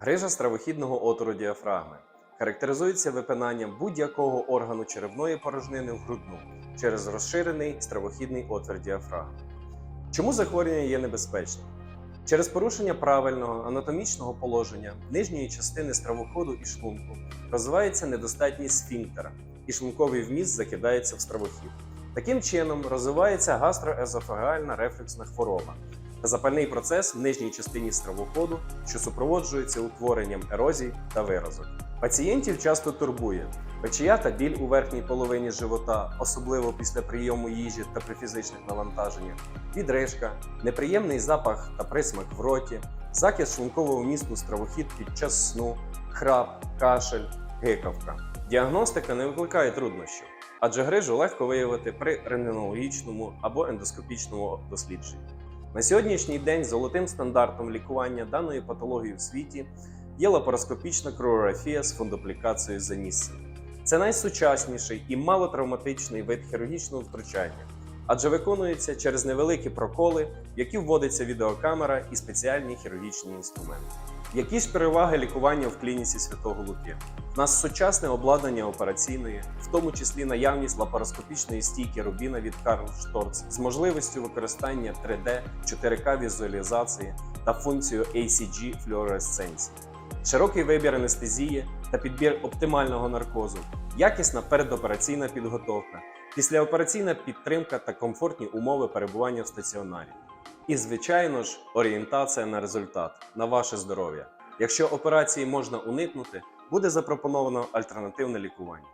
Грижа стравохідного отвору діафрагми характеризується випинанням будь-якого органу черевної порожнини в грудну через розширений стравохідний отвір діафрагми. Чому захворювання є небезпечним? Через порушення правильного анатомічного положення нижньої частини стравоходу і шлунку розвивається недостатність сфінктера, і шлунковий вміст закидається в стравохід. Таким чином розвивається гастроезофагеальна рефлюксна хвороба та запальний процес в нижній частині стравоходу, що супроводжується утворенням ерозій та виразок. Пацієнтів часто турбує печія та біль у верхній половині живота, особливо після прийому їжі та при фізичних навантаженнях, відрижка, неприємний запах та присмак в роті, закис шлункового місту стравохід під час сну, храп, кашель, гикавка. Діагностика не викликає труднощів, адже грижу легко виявити при рентгенологічному або ендоскопічному дослідженні. На сьогоднішній день золотим стандартом лікування даної патології в світі є лапароскопічна кровографія з фундоплікацією за місцем. Це найсучасніший і малотравматичний вид хірургічного втручання, адже виконується через невеликі проколи, в які вводиться відеокамера і спеціальні хірургічні інструменти. Які ж переваги лікування в клініці Святого Луки? У нас сучасне обладнання операційної, в тому числі наявність лапароскопічної стійки рубіна від Карл Шторц з можливістю використання 3D, 4К візуалізації та функцією ACG флюоресценції, широкий вибір анестезії та підбір оптимального наркозу, якісна передопераційна підготовка, післяопераційна підтримка та комфортні умови перебування в стаціонарі. І, звичайно ж, орієнтація на результат, на ваше здоров'я. Якщо операції можна уникнути, буде запропоновано альтернативне лікування.